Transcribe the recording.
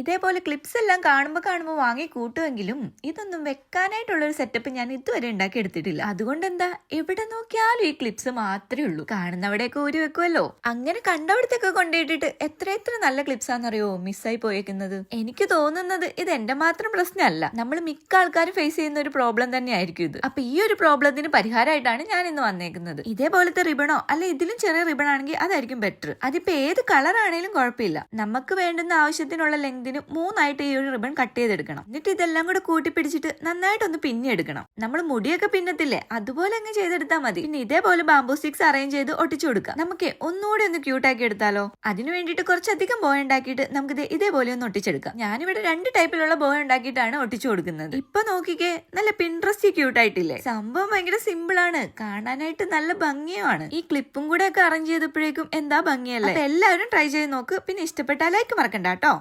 ഇതേപോലെ ക്ലിപ്സ് എല്ലാം കാണുമ്പോൾ കാണുമ്പോൾ വാങ്ങി കൂട്ടുമെങ്കിലും ഇതൊന്നും വെക്കാനായിട്ടുള്ള ഒരു സെറ്റപ്പ് ഞാൻ ഇതുവരെ ഉണ്ടാക്കി എടുത്തിട്ടില്ല അതുകൊണ്ട് എന്താ എവിടെ നോക്കിയാലും ഈ ക്ലിപ്സ് മാത്രമേ ഉള്ളൂ. കാണുന്നവിടെയൊക്കെ ഊരി വെക്കുമല്ലോ അങ്ങനെ കണ്ടവിടത്തൊക്കെ കൊണ്ടുപോയിട്ടിട്ട് എത്ര എത്ര നല്ല ക്ലിപ്സ് ആണെന്നറിയോ? മിസ്സായി പോയേക്കുന്നത്. എനിക്ക് തോന്നുന്നത് ഇത് എന്റെ മാത്രം പ്രശ്നമല്ല. നമ്മൾ മിക്ക ആൾക്കാരും ഫേസ് ചെയ്യുന്ന ഒരു പ്രോബ്ലം തന്നെയായിരിക്കും ഇത്. അപ്പൊ ഈ ഒരു പ്രോബ്ലത്തിന് പരിഹാരമായിട്ടാണ് ഞാൻ ഇന്ന് വന്നേക്കുന്നത്. ഇതേപോലത്തെ റിബണോ അല്ല ഇതിലും ചെറിയ റിബൺ ആണെങ്കിൽ അതായിരിക്കും ബെറ്റർ അതിപ്പോ ഏത് കളർ ആണെങ്കിലും കുഴപ്പമില്ല. നമുക്ക് വേണ്ടുന്ന ആവശ്യത്തിനുള്ള ലെങ്തിന് മൂന്നായിട്ട് ഈ ഒരു റിബൺ കട്ട് ചെയ്തെടുക്കണം. എന്നിട്ട് ഇതെല്ലാം കൂടെ കൂട്ടിപ്പിടിച്ചിട്ട് നന്നായിട്ടൊന്ന് പിന്നെടുക്കണം നമ്മൾ മുടിയൊക്കെ പിന്നത്തില്ലേ? അതുപോലെ അങ്ങ് ചെയ്തെടുത്താൽ മതി. പിന്നെ ഇതേപോലെ ബാംബൂ സ്റ്റിക്സ് അറേഞ്ച് ചെയ്ത് ഒട്ടിച്ചു കൊടുക്കാം. നമുക്ക് ഒന്നുകൂടി ഒന്ന് ക്യൂട്ട് ആക്കി എടുത്താലോ? അതിനു വേണ്ടിയിട്ട് കുറച്ചധികം ബോയ് ഉണ്ടാക്കിയിട്ട് നമുക്ക് ഇത് ഇതേപോലെ ഒന്ന് ഒട്ടിച്ചെടുക്കാം. ഞാനിവിടെ രണ്ട് ടൈപ്പിലുള്ള ബോയ് ഉണ്ടാക്കിയിട്ടാണ് ഒട്ടിച്ചു കൊടുക്കുന്നത്. ഇപ്പൊ നോക്കിക്കേ നല്ല പിൻട്രസ്റ്റ് ക്യൂട്ട് ആയിട്ടില്ലേ? സംഭവം ഭയങ്കര സിമ്പിൾ ആണ്. കാണാനായിട്ട് നല്ല ഭംഗിയുമാണ്. ഈ ക്ലിപ്പും കൂടെ ഒക്കെ അറേഞ്ച് ചെയ്തപ്പോഴേക്കും എന്താ ഭംഗിയല്ലേ? എല്ലാവരും ട്രൈ ചെയ്ത് നോക്ക്. പിന്നെ ഇഷ്ടപ്പെട്ടാൽ ലൈക്ക് മറക്കണ്ട കേട്ടോ.